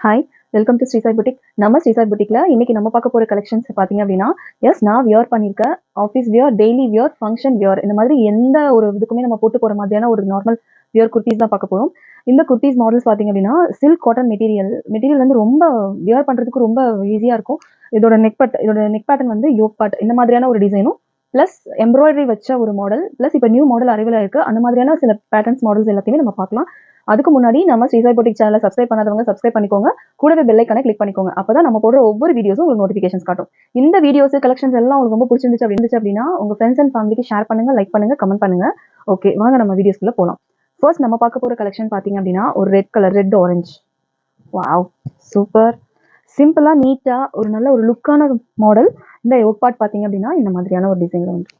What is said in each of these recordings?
Hi welcome to Srisai boutique நம்ம ஸ்ரீசாய் புட்டிக்கில் இன்னைக்கு நம்ம பார்க்க போகிற கலெக்ஷன்ஸ் பார்த்தீங்க அப்படின்னா எஸ் நான் வியர் பண்ணியிருக்கேன் office wear daily wear function wear இந்த மாதிரி எந்த ஒரு இதுக்குமே நம்ம போட்டு போகிற மாதிரியான ஒரு நார்மல் வியர் குர்த்திஸ் தான் பார்க்க போகிறோம் இந்த குர்த்திஸ் மாடல்ஸ் பார்த்தீங்க அப்படின்னா சில்க் காட்டன் மெட்டீரியல் மெட்டீரியல் வந்து ரொம்ப வியர் பண்றதுக்கு ரொம்ப ஈஸியாக இருக்கும். இதோட நெக் பட் இதோட நெக் பேட்டர்ன் வந்து யோக் பாட் இந்த மாதிரியான ஒரு டிசைனும் ப்ளஸ் எம்ப்ராய்டரி வச்ச ஒரு மாடல் ப்ளஸ் இப்போ நியூ மாடல் அரைவில் இருக்கு அந்த மாதிரியான சில பேட்டர்ன்ஸ் மாடல்ஸ் எல்லாத்தையுமே நம்ம பார்க்கலாம். அதுக்கு முன்னாடி நம்ம ஸ்ரீசாய் போட்டிக் சேனலை சப்ஸ்கிரைப் பண்ணாதவங்க சப்ஸ்கிரைப் பண்ணிக்கோங்க. கூடவே பெல்லைக்கான கிளிக் பண்ணிக்கோங்க. அப்போ நம்ம போடுற ஒவ்வொரு வீடியோஸும் உங்களுக்கு நோட்டிஃபிகேஷன்ஸ் காட்டும். இந்த வீடியோஸ் கலெக்ஷன்ஸ் எல்லாம் உங்களுக்கு ரொம்ப பிடிச்சிருந்துச்சு அப்படி இருந்துச்சு அப்படின்னா உங்கள் ஃப்ரெண்ட்ஸ் அண்ட் ஃபேமிலிக்கு ஷேர் பண்ணுங்க லைக் பண்ணுங்க கமெண்ட் பண்ணுங்க. ஓகே வாங்க நம்ம வீடியோஸ்க்குள்ள போகலாம் ஃபர்ஸ்ட் நம்ம பார்க்க போகிற கலெக்ஷன் பார்த்தீங்க அப்படின்னா ஒரு red colour red orange wow super சிம்பிளாக நீட்டாக ஒரு நல்ல ஒரு லுக்கான மாடல் இந்த ஒர்க் பார்ட் பார்த்தீங்க அப்படின்னா இந்த மாதிரியான ஒரு டிசைனில் வந்து.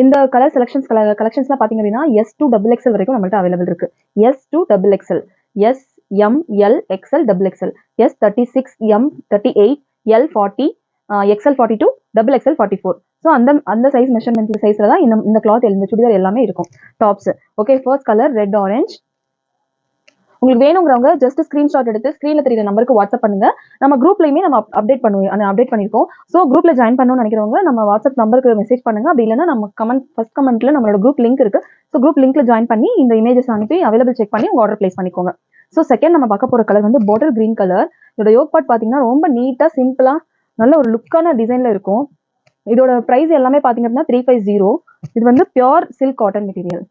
இந்த கலர் செலக்ஷன்ஸ் கலர் கலெக்ஷன்ஸ்லாம் பார்த்தீங்க அப்படின்னா எஸ் டூ டபுள் எக்ஸல் வரைக்கும் நம்மள்ட்ட அவைலபிள் இருக்கு. S to double XL S M L XL double XL S thirty six M thirty eight L forty XL forty two double XL forty four so அந்த அந்த size measurement சைஸில் தான் இந்த இந்த cloth இந்த சுடிதார் எல்லாமே இருக்கும். Tops okay first colour red orange உங்களுக்கு வேணுங்கிறவங்க ஜஸ்ட் ஸ்க்ரீன்ஷாட் எடுத்து ஸ்க்ரீனில் தெரியுற நம்பருக்கு வாட்ஸ்அப் பண்ணுங்க. நம்ம குரூப்லையுமே நம்ம அப்டேட் பண்ணுவோம் அப்டேட் பண்ணியிருக்கோம் ஸோ குரூப்ல ஜாயின் பண்ணணும்னு நினைக்கிறவங்க நம்ம வாட்ஸ்அப் நம்பருக்கு மெசேஜ் பண்ணுங்க. அப்படி இல்லைன்னா நம்ம கமெண்ட் ஃபர்ஸ்ட் கமெண்ட்ல நம்மளோட குரூப் லிங்க் இருக்கு. ஸோ குரூப் லிங்க்ல ஜாயின் பண்ணி இந்த இமேஜஸ் அனுப்பி அவைலபிள் செக் பண்ணி உங்க ஆர்டர் பிளேஸ் பண்ணிக்கோங்க. ஸோ செகண்ட் நம்ம பார்க்க போற கலர் வந்து பாட்டில் கிரீன் கலர் இதோட யோக் பாட் பார்த்தீங்கன்னா ரொம்ப நீட்டா சிம்பிளா நல்ல ஒரு லுக்கான டிசைன்ல இருக்கும். இதோட ப்ரைஸ் எல்லாமே பார்த்தீங்க அப்படின்னா த்ரீ ஃபைவ் ஜீரோ இது வந்து பியோர் சில்க் காட்டன் மெட்டீரியல்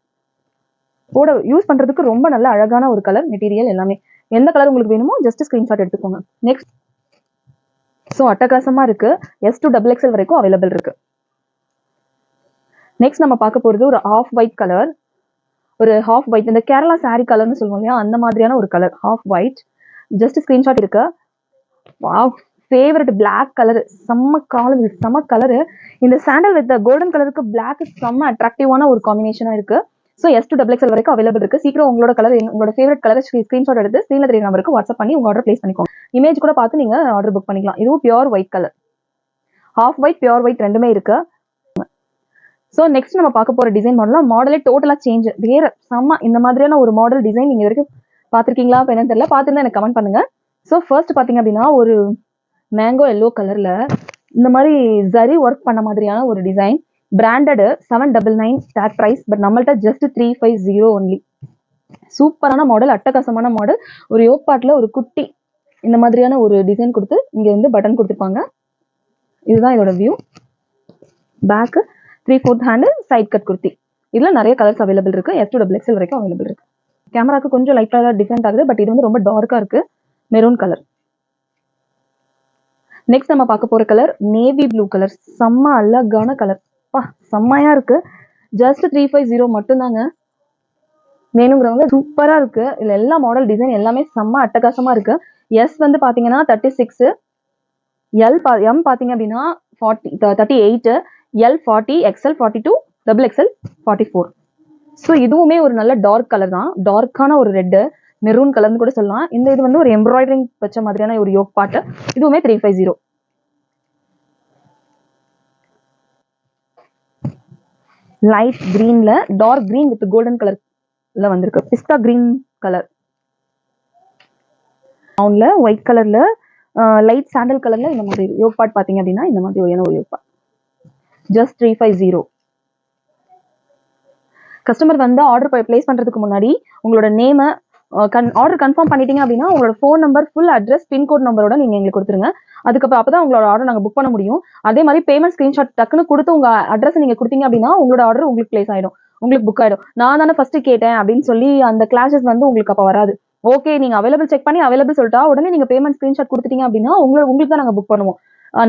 போட யூஸ் பண்றதுக்கு ரொம்ப நல்ல அழகான ஒரு கலர் மெட்டீரியல் எல்லாமே. எந்த கலர் உங்களுக்கு வேணுமோ ஜஸ்ட் ஸ்கிரீன்ஷாட் எடுத்துக்கோங்க. நெக்ஸ்ட் ஸோ அட்டகாசமா இருக்கு. எஸ் டூ டபுள் எக்ஸ்எல் வரைக்கும் அவைலபிள் இருக்கு. நெக்ஸ்ட் நம்ம பார்க்க போறது ஒரு ஆஃப் ஒயிட் கலர் ஒரு ஹாஃப் ஒயிட் இந்த கேரளா சாரி கலர்னு சொல்லுவோம் இல்லையா? அந்த மாதிரியான ஒரு colour half white just screenshot இருக்கு. ஃபேவரட் பிளாக் கலர் செம்ம காலம் செம்ம கலரு இந்த சாண்டல் வித் கோல்டன் கலருக்கு பிளாக் செம்ம அட்ராக்டிவான ஒரு காம்பினேஷனாக இருக்குது so S to double XL வரைக்கும் அவைலபிள் இருக்கு. சீக்கிரம் உங்களோட கலர் உங்களோட ஃபேவரட் கலர் ஸ்கிரீன்ஷாட் எடுத்து ஸ்க்ரீனில் தெரிய நம்பருக்கு வாட்ஸ்அப் பண்ணி உங்க ஆர்டர் பிளேஸ் பண்ணிக்கோங்க. இமேஜ் கூட பார்த்து நீங்க ஆர்டர் புக் பண்ணிக்கலாம். இதுவும் pure white colour half white pure white ரெண்டுமே இருக்கு. ஸோ நெக்ஸ்ட் நம்ம பார்க்க போற டிசைன் மாடலாம் மாடலே டோட்டலா சேஞ்ச் வேற செம்ம இந்த மாதிரியான ஒரு மாடல் டிசைன் நீங்க வரைக்கும் பார்த்துருக்கீங்களா இப்போ என்னன்னு தெரியல. பார்த்துருந்தா எனக்கு கமெண்ட் பண்ணுங்க. ஸோ ஃபர்ஸ்ட் பார்த்தீங்க அப்படின்னா ஒரு மேங்கோ எல்லோ கலர்ல இந்த மாதிரி ஜரி ஒர்க் பண்ண மாதிரியான ஒரு design branded seven double nine stock price but நம்மள்ட்ட just three five zero only சூப்பரான மாடல் அட்டகாசமான மாடல் ஒரு யோப்பாட்டில் ஒரு குட்டி இந்த மாதிரியான ஒரு டிசைன் கொடுத்து இங்கே வந்து பட்டன் கொடுத்துருப்பாங்க. இதுதான் இதோட view back three fourth hand side cut kurti. இதில் நிறைய கலர்ஸ் அவைலபிள் இருக்கு. எஸ் டூ டபுள் எக்ஸல் வரைக்கும் அவைலபிள் இருக்கு. கேமராக்கு கொஞ்சம் லைட் கலராக டிஃப்ரெண்ட் ஆகுது பட் இது வந்து ரொம்ப டார்க்காக இருக்கு. மெரூன் கலர் நெக்ஸ்ட் நம்ம பார்க்க போகிற கலர் நேவி ப்ளூ கலர் செம்ம அழகான கலர் அப்பா செம்மையா இருக்கு. ஜஸ்ட் த்ரீ ஃபைவ் ஜீரோ மட்டும்தாங்க. வேணுங்கிறவங்க சூப்பரா இருக்கு. இதுல எல்லா மாடல் டிசைன் எல்லாமே செம்ம அட்டகாசமா இருக்கு. எஸ் வந்து பாத்தீங்கன்னா தேர்ட்டி சிக்ஸ் எல் பா எம் பாத்தீங்க அப்படின்னா forty thirty eight L forty XL forty two double XL forty four so இதுவுமே ஒரு நல்ல டார்க் கலர் தான். டார்க்கான ஒரு ரெட்டு மெரூன் கலர்னு கூட சொல்லலாம். இந்த இது வந்து ஒரு எம்ப்ராய்டரிங் வச்ச மாதிரியான ஒரு யோக் பாட்டு. இதுவுமே த்ரீ ஃபைவ் ஜீரோ லைட் கிரீன்ல டார்க் கிரீன் வித் கோல்டன் கலர்ல வந்திருக்கு. பிஸ்தா கிரீன் கலர் ப்ரௌன்ல ஒயிட் கலர்ல லைட் சாண்டல் கலர்ல இந்த மாதிரி யோக் பாட் பாத்தீங்க அப்படின்னா இந்த மாதிரி ஒரு yoke part just three five zero customer வந்து ஆர்டர் பிளேஸ் பண்றதுக்கு முன்னாடி உங்களோட நேமை கன் ஆர்டர் கன்ஃபார்ம் பண்ணிட்டீங்க அப்படின்னா உங்களோட phone number full address pincode நம்பரோட நீங்கள் எங்களுக்கு கொடுத்துருங்க. அதுக்கப்புறம் அப்பதான் உங்களோட ஆர்டர் நாங்கள் புக் பண்ண முடியும். அதே மாதிரி பேமெண்ட் ஸ்க்ரீன்ஷாட் டக்குன்னு கொடுத்து உங்கள் அட்ரஸ் நீங்கள் கொடுத்தீங்க அப்படின்னா உங்களோட ஆர்டர் உங்களுக்கு பிளேஸ் ஆயிடும். உங்களுக்கு புக் ஆயிடும். நான் தானே ஃபர்ஸ்ட் கேட்டேன் அப்படின்னு சொல்லி அந்த கிளாஷஸ் வந்து உங்களுக்கு அப்போ வராது. ஓகே நீங்கள் அவைலபிள் செக் பண்ணி அவைலபிள் சொல்லிட்டா உடனே நீங்கள் பேமெண்ட் ஸ்க்ரீன்ஷாட் கொடுத்துட்டீங்க அப்படின்னா உங்களை உங்களுக்கு தான் நாங்கள் புக் பண்ணுவோம்.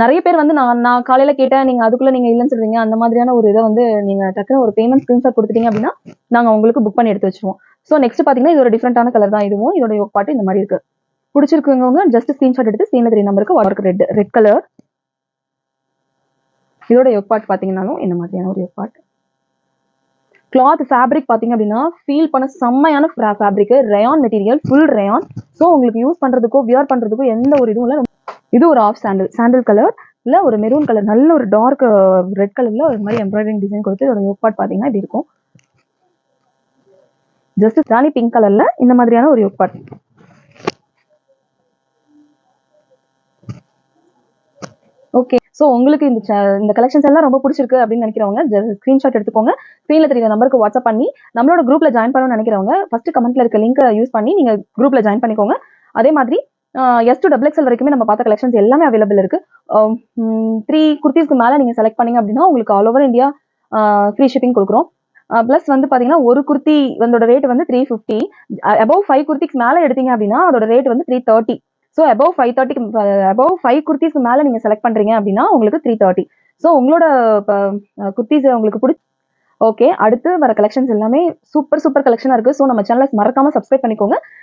நிறைய பேர் வந்து நான் நான் காலையில கேட்டேன் நீங்க அதுக்குள்ள நீங்க இல்லைன்னு சொல்றீங்க அந்த மாதிரியான ஒரு இதை வந்து நீங்க டக்குன்னு ஒரு பேமெண்ட் ஸ்கிரீன்ஷாட் கொடுத்துட்டீங்க அப்படின்னா நாங்க உங்களுக்கு புக் பண்ணி எடுத்து வச்சுருவோம். ஸோ நெக்ஸ்ட் பார்த்தீங்கன்னா இது ஒரு டிஃப்ரெண்டான கலர் தான். இதுவும் இதோட யோக் பாட்டு இந்த மாதிரி இருக்கு. பிடிச்சிருக்கவங்க ஜஸ்ட் ஸ்கிரீன்ஷாட் எடுத்து ஸ்க்ரீன்ல தெரிய நம்பருக்கு வாட்ஸ்அப் ரெட் ரெட் கலர் இதோட யோக் பாட் பாத்தீங்கன்னாலும் இந்த மாதிரியான ஒரு யோக் பாட் கிளாத் ஃபேப்ரிக் பார்த்தீங்க அப்படின்னா ஃபீல் பண்ண செம்மையான fabric rayon material full rayon so உங்களுக்கு யூஸ் பண்ணுறதுக்கோ வியர் பண்ணுறதுக்கோ எந்த ஒரு இதுவும் இல்லை. இது ஒரு ஆஃப் சாண்டில் சாண்டில் கலர் இல்லை ஒரு மெரூன் கலர் நல்ல ஒரு டார்க் ரெட் கலரில் ஒரு மாதிரி எம்ப்ராய்டரிங் டிசைன் கொடுத்து இதோட யோக் பாட் பார்த்தீங்கன்னா இப்படி இருக்கும். ஜஸ்ட் ஜாலி பிங்க் கலர்ல இந்த மாதிரியான ஒரு யோக் ஓகே ஸோ உங்களுக்கு இந்த இந்த கலெக்ஷன்ஸ் எல்லாம் ரொம்ப பிடிச்சிருக்கு அப்படின்னு நினைக்கிறவங்க ஸ்க்ரீன்ஷாட் எடுத்துக்கோங்க. ஸ்க்ரீனில் தெரியுற நம்பருக்கு வாட்ஸ்அப் பண்ணி நம்மளோட குரூப்பில் ஜாயின் பண்ணணும்னு நினைக்கிறவங்க ஃபர்ஸ்ட் கமெண்ட்ல இருக்க லிங்க்கை யூஸ் பண்ணி நீங்கள் குரூப்பில் ஜாயின் பண்ணிக்கோங்க. அதே மாதிரி எஸ் டூ டபுள் எக்ஸல் வரைக்குமே நம்ம பார்த்த கலெக்ஷன்ஸ் எல்லாமே அவைலபிள் இருக்கு. த்ரீ குர்த்திஸ்க்கு மேலே நீங்க செலக்ட் பண்ணீங்க அப்படின்னா உங்களுக்கு all over India free shipping கொடுக்குறோம். ப்ளஸ் வந்து பார்த்தீங்கன்னா ஒரு குர்த்தி அதோட ரேட் வந்து த்ரீ ஃபிஃப்டி அபவ் ஃபைவ் குர்த்திக்கு மேலே எடுத்தீங்க அப்படின்னா அதோட ரேட் வந்து three thirty so above five தேர்ட்டிக்கு அபவ் ஃபைவ் குர்த்திஸ்க்கு மேலே நீங்கள் செலக்ட் பண்ணுறீங்க அப்படின்னா உங்களுக்கு த்ரீ தேர்ட்டி ஸோ உங்களோட குர்த்திஸ் உங்களுக்கு பிடிச்ச ஓகே அடுத்து வர கலெக்ஷன்ஸ் எல்லாமே சூப்பர் சூப்பர் கலெக்ஷனாக இருக்குது ஸோ நம்ம சேனலை மறக்காம சப்ஸ்கிரைப் பண்ணிக்கோங்க.